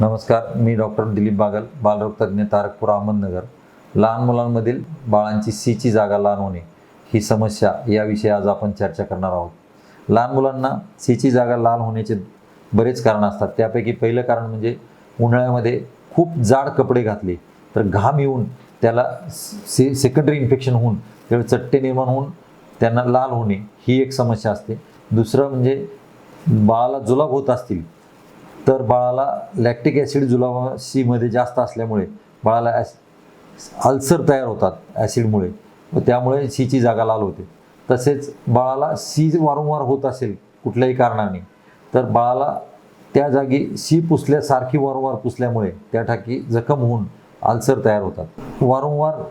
नमस्कार मी डॉक्टर दिलीप बागल बालरोगतज्ञ तारकपूर अहमदनगर. लहान मुलांमधील बाळांची सीची जागा लहान होणे ही समस्या याविषयी आज आपण चर्चा करणार आहोत. लहान मुलांना सीची जागा लाल होण्याचे बरेच कारण असतात. त्यापैकी पहिलं कारण म्हणजे उन्हाळ्यामध्ये खूप जाड कपडे घातले तर घाम येऊन त्याला से सेकंडरी इन्फेक्शन होऊन त्यावेळी चट्टे निर्माण होऊन त्यांना लाल होणे ही एक समस्या असते. दुसरं म्हणजे बाळाला जुलाब होत असतील तर बाळाला लॅक्टिक ॲसिड जुलाबाशीमध्ये जास्त असल्यामुळे बाळाला ॲस अल्सर तयार होतात ॲसिडमुळे व त्यामुळे सीची जागा लाल होते. तसेच बाळाला सी वारंवार होत असेल कुठल्याही कारणाने तर बाळाला त्या जागी सी पुसल्यासारखी वारंवार पुसल्यामुळे त्या ठाकी जखम होऊन अल्सर तयार होतात. वारंवार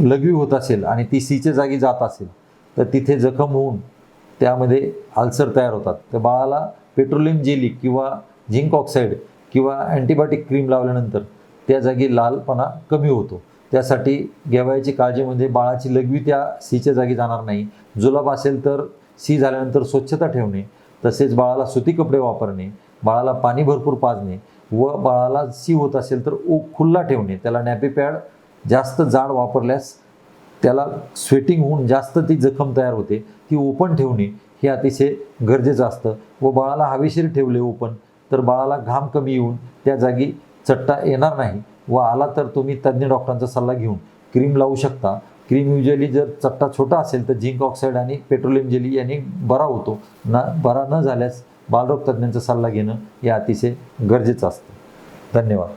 लघवी होत असेल आणि ती सीच्या जागी जात असेल तर तिथे जखम होऊन त्यामध्ये अल्सर तयार होतात. तर बाळाला पेट्रोलियम जेली किंवा झिंक ऑक्साईड किंवा अँटीबायोटिक क्रीम लावल्यानंतर त्या जागी लालपणा कमी होतो. त्यासाठी घ्यावयाची काळजी म्हणजे बाळाची लघवी त्या सीच्या जागी जाणार नाही. जुलाब असेल तर सी झाल्यानंतर स्वच्छता ठेवणे तसेच बाळाला सुती कपडे वापरणे बाळाला पाणी भरपूर पाजणे व बाळाला सी होत असेल तर ओ खुल्ला ठेवणे. त्याला नॅपी पॅड जास्त जाड वापरल्यास त्याला स्वेटिंग होऊन जास्त ती जखम तयार होते. ती ओपन ठेवणे हे अतिशय गरजेचं असतं व बाळाला हवेशीर ठेवले ओपन तर बाळाला घाम कमी येऊन त्या जागी चट्टा येणार नाही व आला तर तुम्ही तज्ज्ञ डॉक्टरांचा सल्ला घेऊन क्रीम लावू शकता. क्रीम युजली जर चट्टा छोटा असेल तर झिंक ऑक्साईड आणि पेट्रोलियम जेली यांनी बरा होतो. न बरा न झाल्यास बालरोग तज्ज्ञांचा सल्ला घेणं हे अतिशय गरजेचं असतं. धन्यवाद.